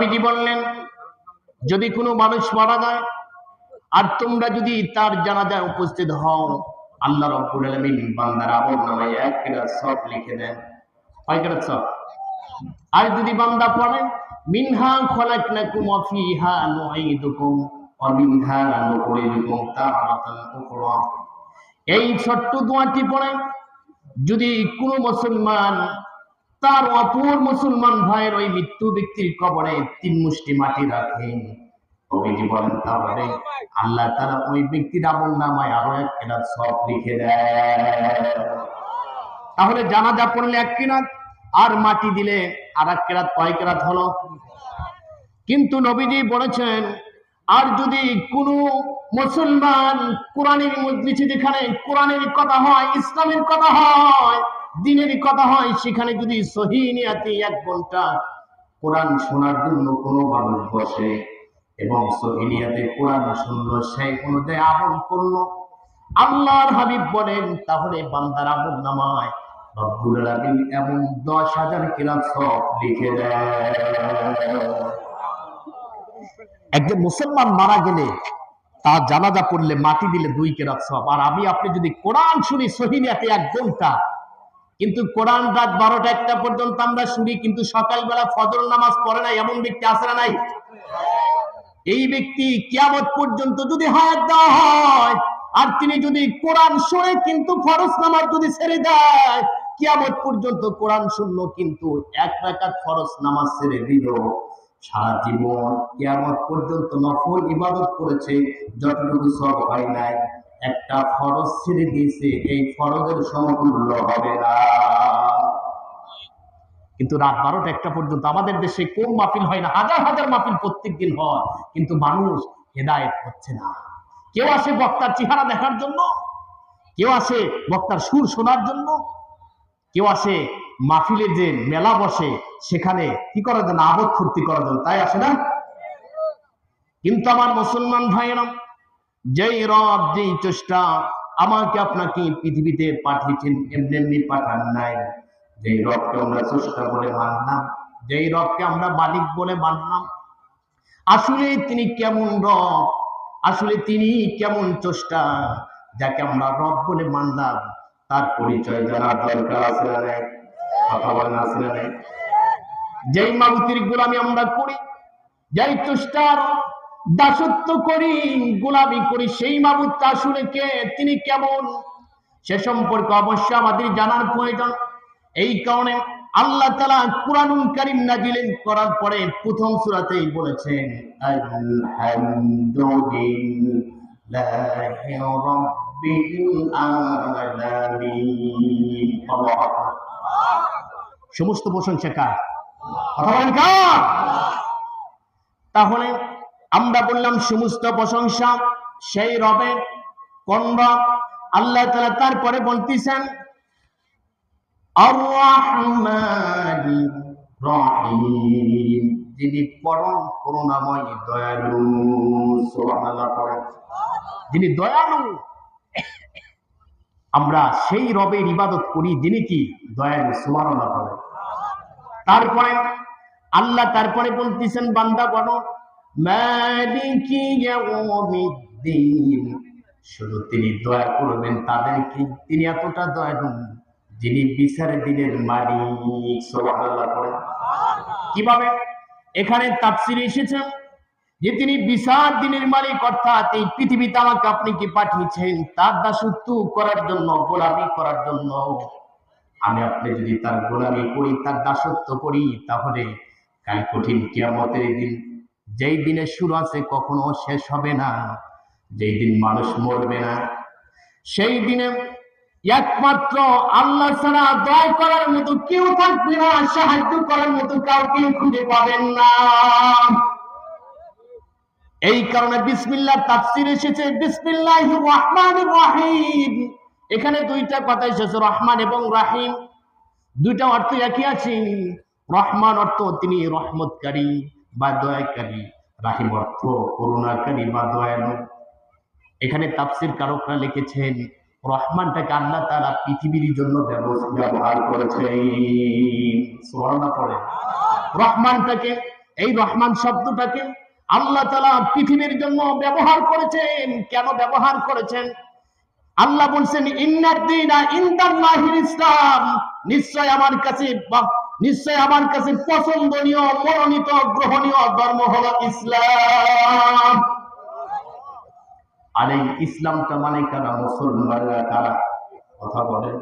নবীজি বললেন, যদি কোনো মানুষ মারা যায়, আর তোমরা যদি তার জানাজায় উপস্থিত হও, আল্লাহ রব্বুল আলামিন বান্দার আমল কেরাত সব লিখে দেন। সব? আর যদি বান্দা পড়ে, মিনহা খলাকনাকুম ফিহা নুঈদুকুম ওয়া মিনহা নুখরিজুকুম উখরা। এই ছোট্ট দোয়াটি পড়ে, যদি কোনো মুসলমান তার অপর মুসলমান ভাইয়ের ওই মৃত্যু ব্যক্তির কবরে তিন মুষ্টি মাটি রাখেন। আল্লাহ তারা ওই ব্যক্তির আমল নামায় আরও এক সব লিখে দেয় তাহলে পড়লে এক আর মাটি দিলে আর এক কেরাত হলো? কিন্তু নবীজি বলেছেন, আর যদি কোনো মুসলমান কোরআনের মজলিসে যেখানে কোরআনের কথা হয়, ইসলামের কথা হয় দিনের কথা হয়, সেখানে যদি সহি নিয়াতে এক ঘণ্টা কোরআন শোনার জন্য কোনো মানুষ বসে এবং সহি নিয়াতে কোরআন শুনলো সেই অনুযায়ী আমল করল আল্লাহর হাবিব বলেন, তাহলে বান্দার আমল নামায়। রব্বুল আলামিন এমন দশ হাজার কিরাত সব লিখে দেয়। একজন মুসলমান মারা গেলে তার জানাজা পড়লে মাটি দিলে দুই কেরাত সব। আর আমি, আপনি যদি কোরআন শুনি সহিনিয়াতে এক ঘণ্টা কিন্তু কোরআন রাত বারোটা একটা পর্যন্ত আমরা শুনি, কিন্তু সকালবেলা ফজর নামাজ পড়ে না এমন ব্যক্তি আছে না নাই? এই ব্যক্তি কিয়ামত পর্যন্ত যদি হায়াত দেওয়া হয়, আর তিনি যদি কোরআন শুনে কিন্তু ফরজ নামাজ যদি ছেড়ে দেয়, কিয়ামত পর্যন্ত কোরআন শুনলো কিন্তু এক রাকাত ফরজ নামাজ ছেড়ে দিল। সারা জীবন কিয়ামত পর্যন্ত নফল ইবাদত করেছে, যতটুকু সব হয় নাই। একটা ফরজ ছেড়ে দিয়েছে, এই ফরজের সমতুল্য হবে না। কিন্তু রাত বারোটা একটা পর্যন্ত আমাদের দেশে কোন মাহফিল হয় না, হাজার হাজার মাহফিল প্রত্যেক দিন হয়, কিন্তু মানুষ হেদায়েত হচ্ছে না। কেউ আসে বক্তার চেহারা দেখার জন্য, কেউ আসে বক্তার সুর শোনার জন্য, কেউ আসে মাহফিলের যে মেলা বসে, সেখানে কি করার জন্য আবদ ফুর্তি করার জন্য, তাই আসে না? কিন্তু আমার মুসলমান ভাইয়েরা যেই রব যেই চেষ্টা আমাকে আপনাকে পৃথিবীতে পাঠিয়েছেন, এমনি এমনি পাঠান নাই যেই রবকে আমরা চেষ্টা বলে মানলাম, যেই রবকে আমরা মালিক বলে মানলাম আসলে তিনি কেমন রব আসলে তিনি কেমন চেষ্টা যাকে আমরা রব বলে মানলাম, তার পরিচয় জানার দরকার আছে? কথা বলেন আছে না নাই? যেই মাগুতির গোলামি আমরা করি, যেই চেষ্টার দাসত্ব করি গোলামি করি সেই মাবুদটা আসলে কে? তিনি কেমন? সে সম্পর্কে অবশ্যই আমাদের জানার প্রয়োজন। এই কারণে আল্লাহ তালা কুরআনুল কারীম নাজিলেন করার পরে প্রথম সূরাতেই বলেছেন। সমস্ত প্রশংসা কার? কথা বলেন কার তাহলে আমরা বললাম সমস্ত প্রশংসা, সেই রবে কোন রব আল্লাহ তাআলা তারপরে বলতেছেন যিনি পরম করুণাময়, দয়ালু যিনি দয়ালু, আমরা সেই রবের ইবাদত করি, যিনি কি? দয়ালু, সুবহানাল্লাহ পড়েন তারপরে, আল্লাহ তারপরে বলতেছেন, বান্দা ইয়াউমিদ্দিন শুধু তিনি দয়া করবেন তাদেরকে তিনি এতটা দয়ালু যিনি বিচার দিনের মালিক সুবহানাল্লাহ পড়েন। কীভাবে? এখানে তাফসির এসেছেন যে তিনি বিচার দিনের মালিক অর্থাৎ এই পৃথিবীতে আমাকে আপনি কি পাঠিয়েছেন? তার দাসত্ব করার জন্য গোলামি করার জন্য। আমি আপনি যদি তার গোলামি করি তার দাসত্ব করি তাহলে কাল কঠিন কিয়ামতের দিন যেই দিনে শুরু আছে কখনো শেষ হবে না, যেই দিন মানুষ মরবে না। সেই দিনে একমাত্র আল্লাহ ছাড়া দয়া করার মতো কেউ থাকবে না, সাহায্য করার মতো কাউকে খুঁজে পাবেন না। এই কারণে বিসমিল্লাহ তাফসির এসেছে, বিসমিল্লাহির রহমানির রহিম। এখানে দুইটা কথা এসেছে, রহমান এবং রাহিম। দুইটা অর্থ একই আছে। রহমান অর্থ তিনি রহমতকারী। বা দয়াকারী রাহিম অর্থ করুণাকারী বা দয়ালু এখানে কারকরা লিখেছেন, রহমানটাকে আল্লাহ তারা পৃথিবীর জন্য ব্যবহার রহমানটাকে, এই রহমান শব্দটাকে আল্লাহ তালা পৃথিবীর জন্য ব্যবহার করেছেন। কেন ব্যবহার করেছেন? আল্লাহ বলছেন ইন্নাদ্দিনা ইনদাল্লাহিল ইসলাম। নিশ্চয় আমার কাছে নিশ্চয় আমার কাছে পছন্দনীয়, মনোনীত, গ্রহণীয় ধর্ম হলো ইসলাম। আর এই ইসলামটা মানে কারা? মুসলমানরা কারা? কথা বলেন।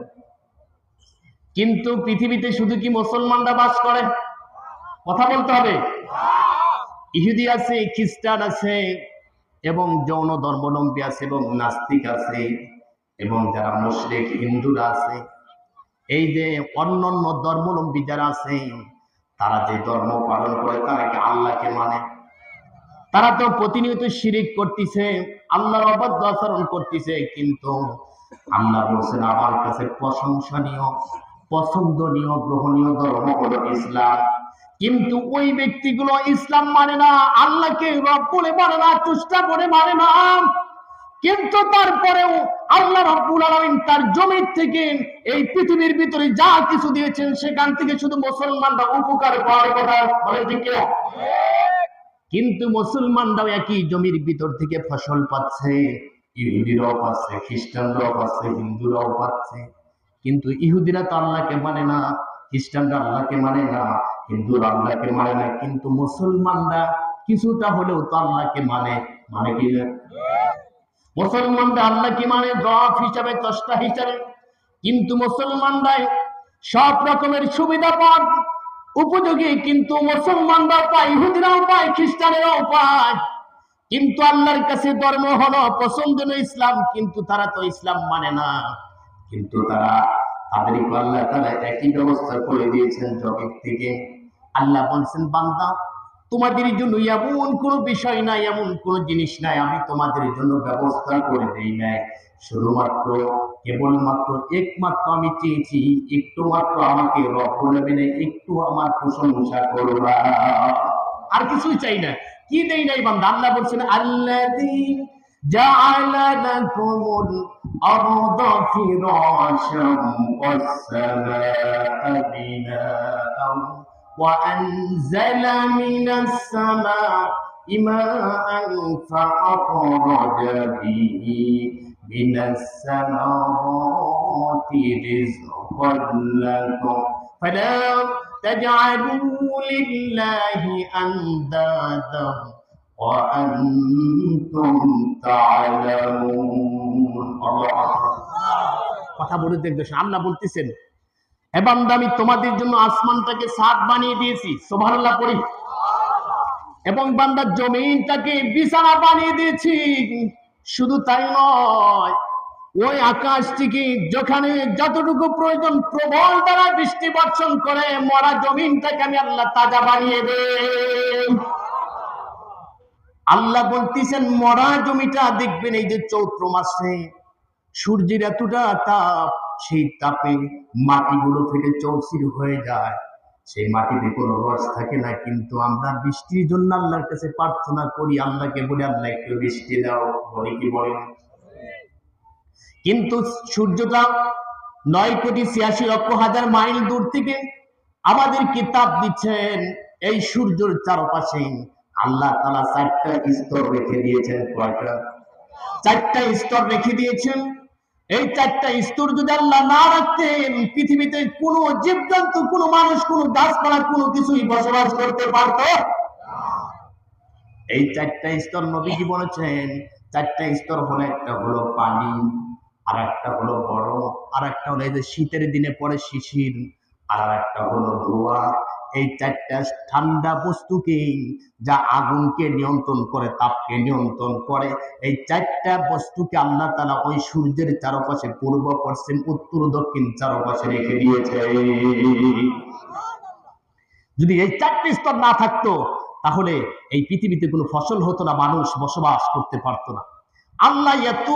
কিন্তু পৃথিবীতে শুধু কি মুসলমানরা বাস করে? কথা বলতে হবে। ইহুদি আছে, খ্রিস্টান আছে, এবং যৌন ধর্মাবলম্বী আছে, এবং নাস্তিক আছে, এবং যারা মুসলিক হিন্দুরা আছে এই যে অন্যান্য ধর্মাবলম্বী যারা আছে, তারা যে ধর্ম পালন করে, তারা কি আল্লাহকে মানে? তারা তো প্রতিনিয়ত শিরিক করতেছে, আল্লাহর অবাধ্য আচরণ করতেছে, কিন্তু আল্লাহ বলছেন, আমার কাছে প্রশংসনীয়, পছন্দনীয়, গ্রহণীয় ধর্ম হলো ইসলাম। কিন্তু ওই ব্যক্তিগুলো ইসলাম মানে না, আল্লাহকে রব বলে মানে না চুষ্টা বলে মানে না। কিন্তু তারপরেও আল্লাহ রব্বুল আলামিন তার জমির থেকে এই পৃথিবীর ভিতরে যা কিছু দিয়েছেন, সেখান থেকে শুধু মুসলমানরা উপকার পাওয়ার কথা বলে ঠিক কিনা? কিন্তু মুসলমানরাও একই জমির ভিতর থেকে ফসল পাচ্ছে ইহুদিরাও পাচ্ছে, খ্রিস্টানরাও পাচ্ছে, হিন্দুরাও পাচ্ছে কিন্তু ইহুদিরা তো আল্লাহকে মানে না, খ্রিস্টানরা আল্লাহকে মানে না, হিন্দুরা আল্লাহকে মানে না কিন্তু মুসলমানরা কিছুটা হলেও তো আল্লাহকে মানে মানে কি না? মুসলমানরা আল্লাহকে মানে জবাব হিসাবে চষ্টা হিসাবে, কিন্তু মুসলমানরাই সব রকমের সুবিধা পান, উপযোগী, কিন্তু মুসলমানরাও পায়, ইহুদিরাও পায়, খ্রিস্টানেরাও পায়। কিন্তু আল্লাহর কাছে ধর্ম হলো পছন্দনীয় ইসলাম, কিন্তু তারা তো ইসলাম মানে না। কিন্তু তারা তাদেরকে আল্লাহ তারা একই ব্যবস্থা করে দিয়েছেন জগৎ থেকে। আল্লাহ বলছেন, বান্দা তোমাদের জন্য এমন কোন বিষয় নাই, এমন কোন জিনিস নাই, আমি তোমাদের জন্য ব্যবস্থা করে দেই নাই। শুধুমাত্র, কেবলমাত্র একমাত্র আমি চেয়েছি, একটু মাত্র আমাকে রব্বুল একটু আমার প্রশংসা করবা আর কিছুই চাই না। কি দেই নাই বান্দা? আল্লাহ বলছেন সামাআ বিনাআন وأنزل من السماء ماء فأخرج به من الثمرات رزقا لكم فلا تجعلوا لله أندادا وأنتم تعلمون الله أكبر কথা বলে দেখবে আল্লাহ বলতেছেন আমি তোমাদের জন্য আসমানটাকে সাত বানিয়ে দিয়েছি এবং জমিনটাকে বিছানা বানিয়ে দিয়েছি, শুধু তাই নয়, ওই আকাশ থেকে যেখানে যতটুকু প্রয়োজন প্রবল দ্বারা বৃষ্টি বর্ষণ করে, মরা জমিনটাকে আমি আল্লাহ তাজা বানিয়ে দেই আল্লাহ বলতেছেন, মরা জমিটা দেখবেন এই যে চৈত্র মাসে, সূর্যের এতটা তাপ সেই তাপে মাটিগুলো ফেটে চৌচির হয়ে যায়। সেই মাটিতে কোনো রস থাকে না, কিন্তু আমরা বৃষ্টির জন্য আল্লাহর কাছে প্রার্থনা করি, আল্লাহকে বলে, আল্লাহ, একটু বৃষ্টি দাও। বলে কি বলে কিন্তু সূর্যটা নয় কোটি ছিয়াশি লক্ষ হাজার মাইল দূর থেকে আমাদের কিতাব দিচ্ছেন? এই সূর্যের চারপাশে আল্লাহ তালা চারটা স্তর রেখে দিয়েছেন। কয়টা? চারটা স্তর রেখে দিয়েছেন। এই চারটা স্তর যদি আল্লাহ না রাখতেন, পৃথিবীতে কোনো জীবজন্তু, কোনো মানুষ, কোনো গাছপালা, কোনো কিছুই বসবাস করতে পারতো এই চারটা স্তর নবীজি বলেছেন, চারটা স্তর হলো একটা হলো পানি আর একটা হলো বরফ আর একটা হলো এই যে শীতের দিনে পরে শিশির আর একটা হলো ধোয়া এই চারটা ঠান্ডা বস্তুকে যা আগুনকে নিয়ন্ত্রণ করে, তাপকে নিয়ন্ত্রণ করে। এই চারটা বস্তুকে আল্লাহ তালা ওই সূর্যের চারপাশে, পূর্ব, পশ্চিম, উত্তর, দক্ষিণ চারপাশে রেখে দিয়েছে। যদি এই চারটি স্তর না থাকতো, তাহলে এই পৃথিবীতে কোনো ফসল হতো না, মানুষ বসবাস করতে পারতো না। আল্লাহ এত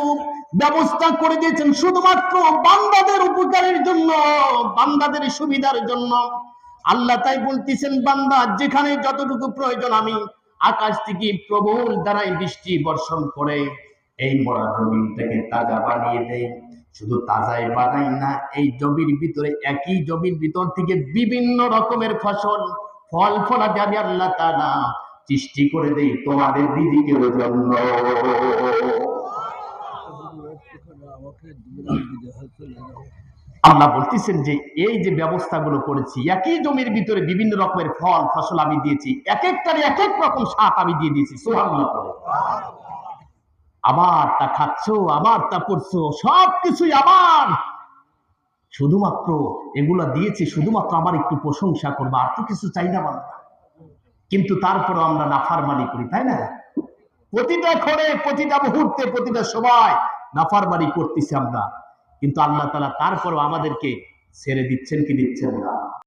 ব্যবস্থা করে দিয়েছেন শুধুমাত্র বান্দাদের উপকারের জন্য, বান্দাদের সুবিধার জন্য। আল্লাহ তাই বলতেছেন বান্দা যেখানে যতটুকু প্রয়োজন আমি আকাশ থেকে প্রবল দ্বারাই বৃষ্টি বর্ষণ করে এই মরা জমিনটাকে তাজা বানিয়ে দেয় শুধু তাজাই বানাই না এই জমির ভিতরে একই জমির ভিতর থেকে বিভিন্ন রকমের ফসল ফল ফলা আমি আল্লাহ তাআলা সৃষ্টি করে দেই তোমাদের দিদিকে জন্য। আল্লাহ বলতেছেন যে, এই যে ব্যবস্থাগুলো করেছি, একই জমির ভিতরে বিভিন্ন রকমের ফল, ফসল আমি দিয়েছি এক একটার এক এক রকম স্বাদ আমি দিয়ে দিয়েছি আবার তা খাচ্ছ, আবার তা পড়ছো সব কিছুই আমার শুধুমাত্র এগুলা দিয়েছি, শুধুমাত্র আমার একটু প্রশংসা করব, আর তো কিছু চাই না বাবা কিন্তু তারপরে আমরা নাফারমানি করি, তাই না? প্রতিটা ক্ষণে প্রতিটা মুহূর্তে, প্রতিটা সময় নাফারমানি করতেছি আমরা। কিন্তু আল্লাহ তালা তারপরও আমাদেরকে ছেড়ে দিচ্ছেন কি দিচ্ছেন না।